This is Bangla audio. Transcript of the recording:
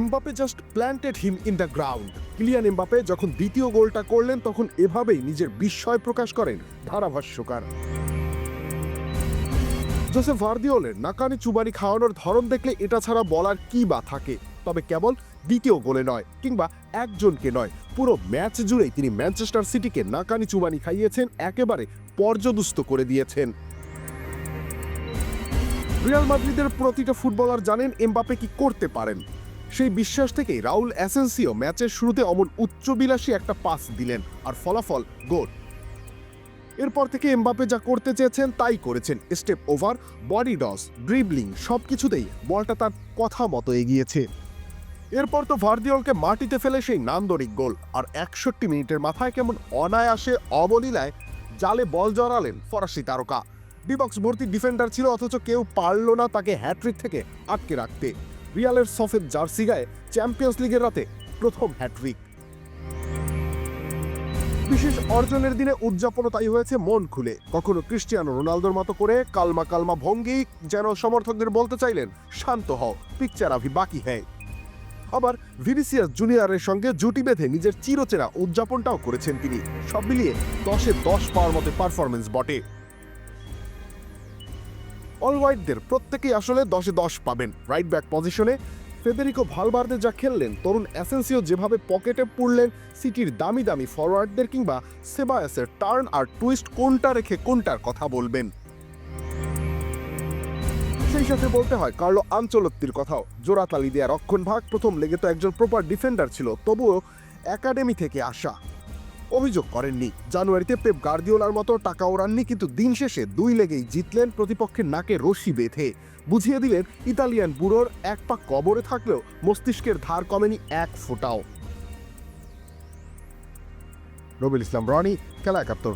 Mbappe just planted him in the ground Kylian Mbappe যখন দ্বিতীয় গোলটা করলেন, তখন এভাবেই নিজের বিস্ময় প্রকাশ করেন ধারাভাষ্যকার। জোসেফ ভার্দিওলের নাকানি চুবানি খাওয়ানোর ধরন দেখলে এটা ছাড়া বলার কি বা থাকে? তবে কেবল দ্বিতীয় গোলে নয়, কিংবা একজনকে নয়, পুরো ম্যাচ জুড়েই তিনি ম্যানচেস্টার সিটিকে নাকানি চুবানি খাইয়েছেন, একেবারে পর্যদুস্ত করে দিয়েছেন। রিয়াল মাদ্রিদের প্রতিটা ফুটবলার জানেন এমবাপে কি করতে পারেন। সেই বিশ্বাস থেকেই রাউল অ্যাসেন্সিও ম্যাচের শুরুতে অমন উচ্চবিলাসী একটা পাস দিলেন আর ফলাফল গোল। এরপর থেকে এমবাপে যা করতে চেয়েছেন তাই করেছেন। স্টেপ ওভার, বডি ডস ড্রিবলিং সব কিছুতেই বলটা তার কথা মতো এগিয়েছে। এরপর তো ভার্দিওলকে মাটিতে ফেলে সেই নান্দনিক গোল। আর একষট্টি মিনিটের মাথায় কেমন অনায়াসে অবলীলায় জালে বল জড়ালেন ফরাসি তারকা। ডিবক্স ভর্তি ডিফেন্ডার ছিল, অথচ কেউ পারল না তাকে হ্যাট্রিক থেকে আটকে রাখতে। রিয়ালের সফেদ জার্সি গায়ে চ্যাম্পিয়ন্স লিগের রাতে প্রথম হ্যাট্রিক বিশেষ অর্জনের দিনে উদযাপনও তাই হয়েছে মন খুলে। কখনো ক্রিস্টিয়ানো রোনালদোর মতো করে কালমা কালমা ভঙ্গি যেন সমর্থকদের বলতে চাইলেন, শান্ত হও, পিকচার আভি বাকি হ্যায়। আবার ভিনিসিয়াস জুনিয়রের সঙ্গে জুটি বেঁধে নিজের চিরচেরা উদযাপনটাও করেছেন তিনি। সব মিলিয়ে দশে দশ পাওয়ার মতো পারফরমেন্স বটে। অল হোয়াইটদের প্রত্যেকেই আসলে দশে দশ পাবেন। রাইট ব্যাক পজিশনে ফেদেরিকো ভালবার্দে যা খেললেন, তরুণ অ্যাসেন্সিও যেভাবে পকেটে পুড়লেন সিটির দামি দামি ফরওয়ার্ডদের কিংবা সেবায়াসের টার্ন আর টুইস্ট কোনটা রেখে কোনটার কথা বলবেন। সেই সাথে বলতে হয়, কার্লো আঞ্চলত্তির কথাও। জোড়াতালি দেয়া রক্ষণ ভাগ প্রথম লেগে তো একজন প্রপার ডিফেন্ডার ছিল, তবুও একাডেমি থেকে আসা। অভিযোগ করেননি। জানুয়ারিতে পেপ গার্দিওলার মতো টাকা ওড়াননি, কিন্তু দিন শেষে দুই লেগেই জিতলেন প্রতিপক্ষের নাকে রশি বেঁধে। বুঝিয়ে দিলেন, ইতালিয়ান বুড়োর এক পা কবরে থাকলেও মস্তিষ্কের ধার কমেনি এক ফোটাও। রবিল ইসলাম, রনি, খেলা একাত্তর।